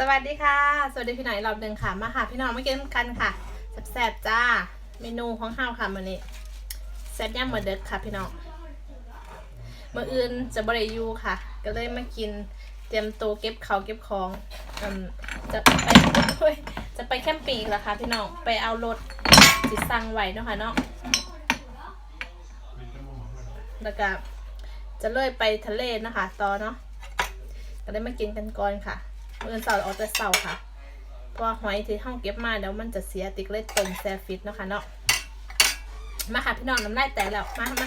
สวัสดีค่ะ สวัสดีพี่หน่อยรอบหนึ่งค่ะ มาค่ะพี่น้องมากินกันค่ะแซ่บๆจ้า เมนูของห้าวค่ะมื้อนี้แซ่บย่างเหมือนเดิมค่ะพี่น้องมื่ออื่นจะบริยูค่ะ ก็เลยมากินเตรียมตัวเก็บเขาเก็บของอืมจะไปจะไปแคมปิ้งอีกแล้วค่ะพี่น้องไปเอารถสิสั่งไว้เนาะค่ะเนาะแล้วก็จะเลยไปทะเลนะคะต่อเนาะก็เลยมากินกันก่อนค่ะ มื่อเสาร์ออกแต่เสาร์ค่ะพราะว่าหอยที่ห้องเก็บมาเดี๋ยวมันจะเสียติกเลยต้มแซฟิตเนาะค่ะเนาะมาค่ะพี่น้องน้ำลายแตกแล้วมามา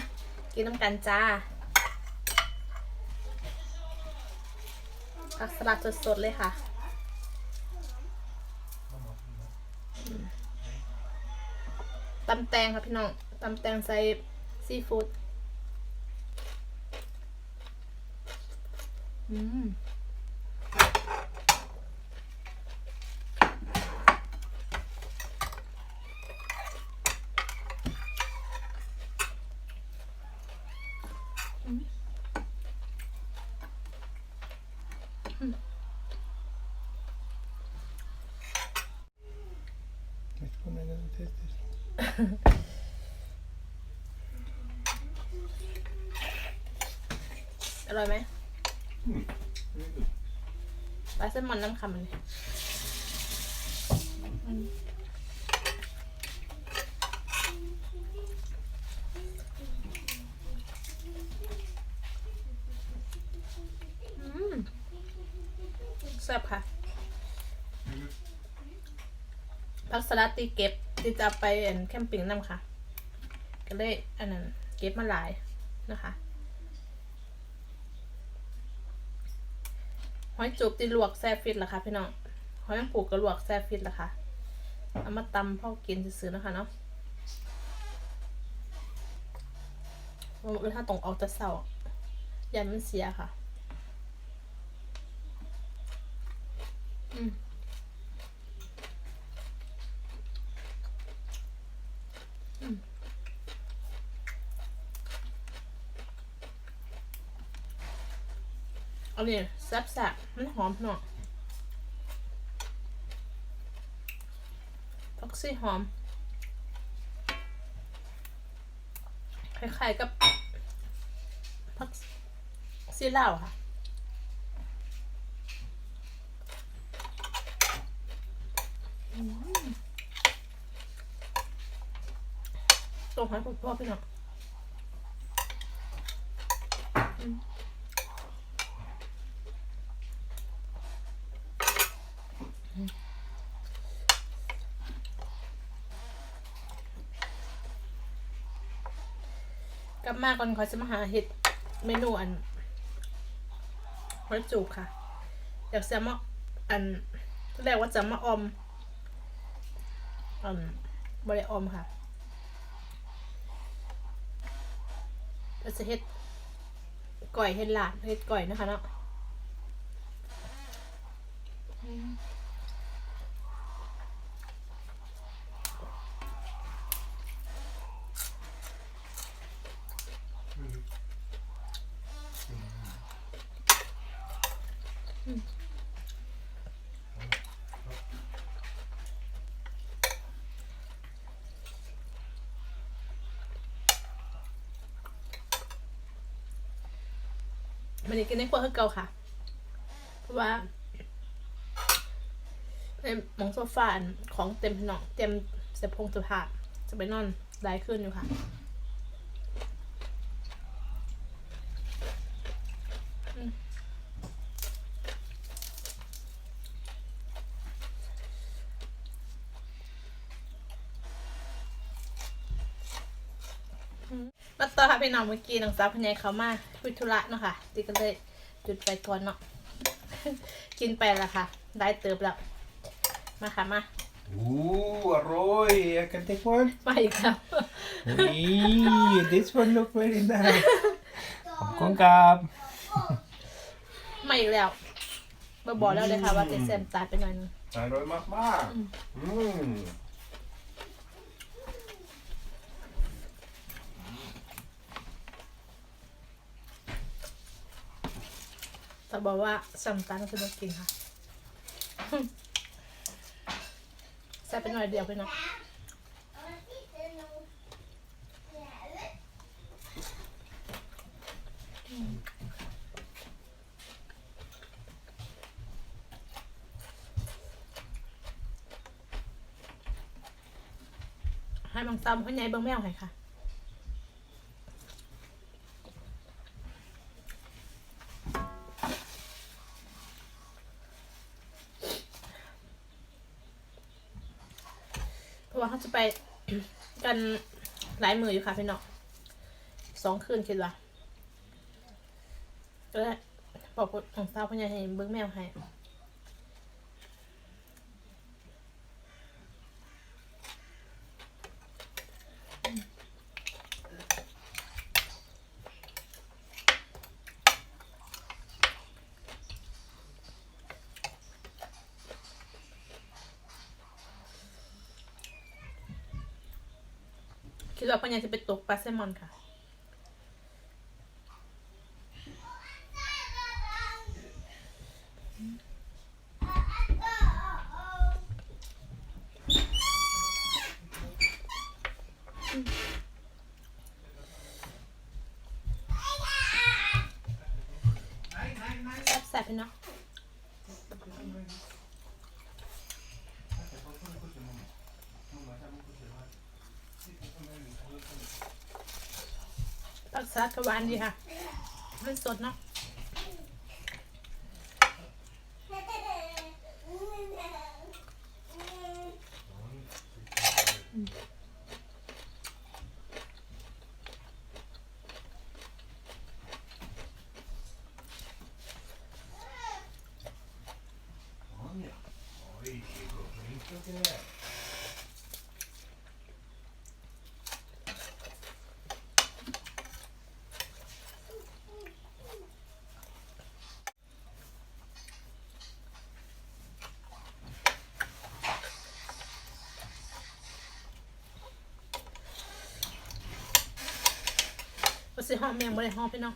กินน้ำกันจ้าผักสลัดสดๆเลยค่ะตำแตงค่ะพี่น้องตำแตงใส่ซีฟู้ดอืม Which one I doesn't taste this? อร่อยไหมปลาเส้นมันน้ำคำเลยอืมอืมแซ่บค่ะ พักสลัดตีเก็บที่จะไปแคมปิ้งนำค่ะ ก็เลยอันนั้นเก็บมาหลายนะคะหอยจูบตีลวกแซ่ฟิตเหรอคะพี่น้องหอยนางปูกระลวกแซ่ฟิตเหรอคะเอามาตำพ่อกินซื้อๆนะคะเนาะว่ามันถ้าตรงออกจะเศร้ายันมันเสียค่ะ อืม อันนี้แซ่บๆมันหอมหน่อยพักซี่หอมคล้ายๆกับพักซี่เหล้าค่ะตรงใหอยพ่อพี่น้องอืมอืมก ลับมาก่อนขอจะมาหาเห็ดเมนูอันหอยจูบค่ะ อยากจะมาอันแรกว่าจะมาออมอันบริออมค่ะเราจะเฮ็ดก่อยเฮ็ดหลาดเฮ็ดก่อยนะคะเนาะ มันนี้กินในครัวคือเก่าค่ะ เพราะว่าในหมองโซฟาอันของเต็มพี่น้องเต็มเสพงสุภาพจะไปนอนได้ขึ้นอยู่ค่ะ อืม มาต่อค่ะพี่น้องเมื่อกี้น้องสาวพญายเขามาวิทุระเนาะค่ะตีก็เลยจุดไปก่อนเนาะกินไปละค่ะ ได้เติบแล้ว มาค่ะมา Ooh, Roy, I can take one. มาอีกแล้ว Wee, this one look very nice. Kom kap. มาอีกแล้วมาบอกแล้วเลยค่ะว่าเจเซมตายไปหน่อยนึง Nei, Roy, mak maar. Mm. แต่บอกว่าสั่งตาลคือมากินค่ะใส่ไปหน่อยเดียวไปเนาะให้บางซ้ำเขาใหญ่บิ้งแมวให้ค่ะ เพราะว่าเขา จะไปกันหลายมืออยู่ค่ะพี่น้องสองคืนคิดว่าก็ได้บอกของสาวพญาให้เบิ้งแมวให้ คิดว่าพญาจะไปตกปลาแซลมอนค่ะ แซ่บๆพี่เนาะ ตักสลัดกระวานดีค่ะมันสดเนาะ สิหอมแมงบ่ได้หอมพี่น้อง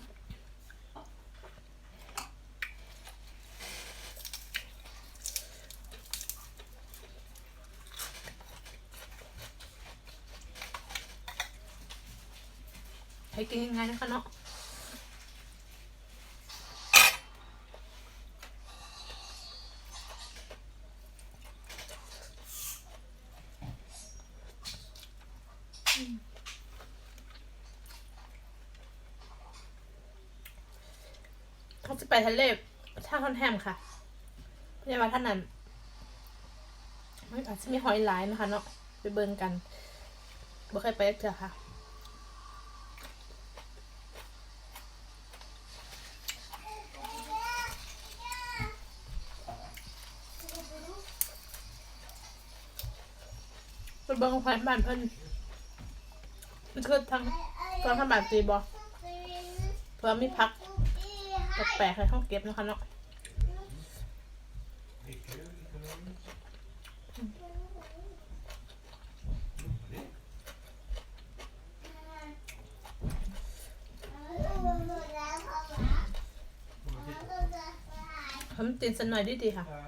ให้กินง่ายๆนะคะเนาะ เขาจะไปทะเลท่าคอนแฮมค่ะพยาบาท่านนั้นมันอาจจะมีหอยหลายนะคะเนาะไปเบิ่งกันบ่เคยไปเจอค่ะไปเบิ่งพันบ้านเพิ่นมันคือทางตอนทำบานตีบอเพื่อมีพัก แปลกๆให้ห้องเก็บนะคะเนาะทำตีนสันหน่อยดีดีๆค่ะ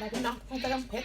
จัดไปพี่น้องคงจะต้องเผ็ด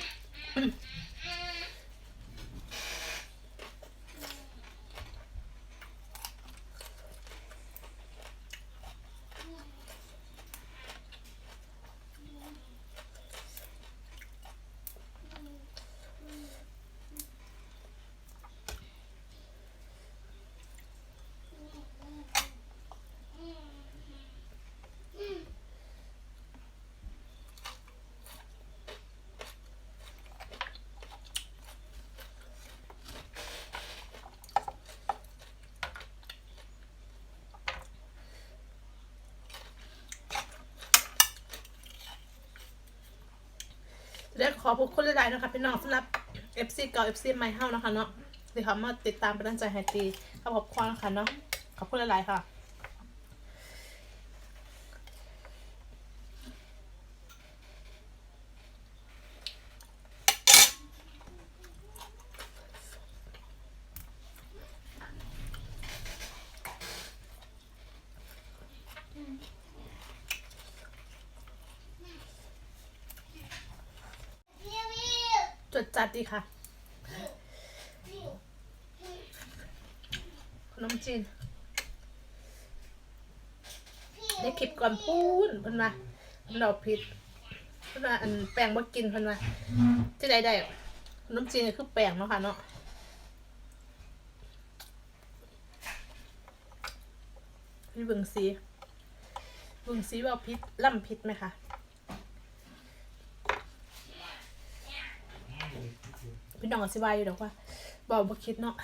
และขอพบคุณหลายๆนะคะพี่น้องสำหรับ FC เก่า FC ใหม่เฮานะคะเนาะที่เขามาติดตามเป็นตั้งใจให้ตีขอบคุณนะคะเนาะขอบคุณหลายๆค่ะ จัดดีค่ะ ขนมจีนได้คลิปก่อนพูนเพิ่นว่าเราผิดเพิ่นว่าอันแป้งบ่กินเพิ่นว่าที่ใดได้ขนมจีนก็คือแป้งเนาะค่ะเนาะพี่เบิ่งสีเบิ่งสีว่าพิษล่ำพิษไหมคะ พี่น้องอธิบายอยู่ดอกว่าบอกบ่คิดเนาะ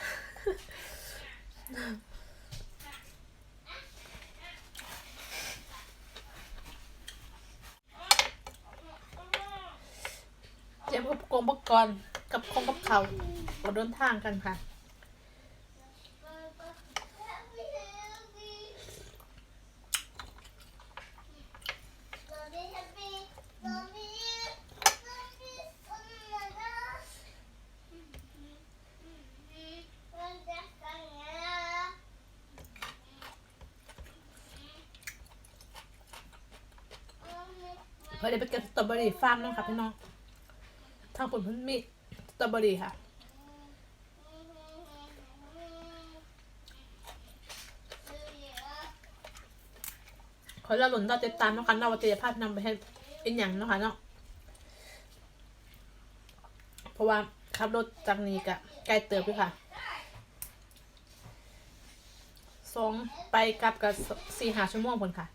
เตรียมอุปกรณ์อุปกรณ์กับคงกับเขาเราเดินทางกันค่ะ เพื่อได้ไปเก็บสตรอเบอรี่ฟาร์มเนาะค่ะพี่น้องทางผลพันมีสตรอเบอรี่ค่ะขอเราหลุนเราติดตามเนาะค่ะเราวัตยภาพนำไปให้เป็นอย่างเนาะค่ะเนาะเพราะว่าขับรถจากนี้กะไกลเติบอยู่ค่ะสองไปกลับกับสี่หาชั่วโมงผลค่ะ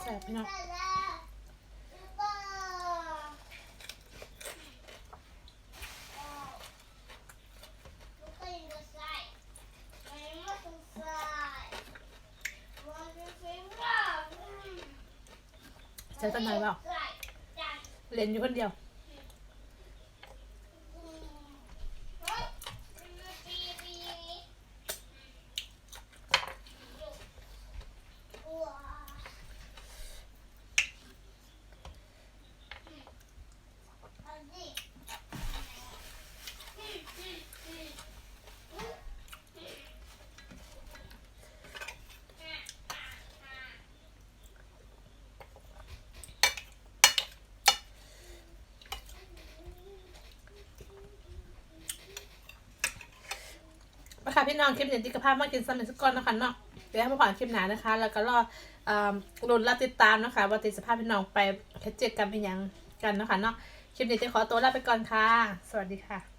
แซ่บพี่ น้องใช้ต้นไม้เปล่าเล่นอยู่คนเดียว มา ค่ะพี่น้องคลิปเด่นที่กระพามากินซัมเมอร์สกอนนะคะเนาะเดี๋ยวให้มาผ่านคลิปหนานะคะ แล้วก็รอลุ้นรับติดตามนะคะว่าติดสภาพพี่น้องไปแคเจอกันเป็นยังกันนะคะเนาะคลิปเด่นจะขอตัวลาไปก่อนค่ะ สวัสดีค่ะ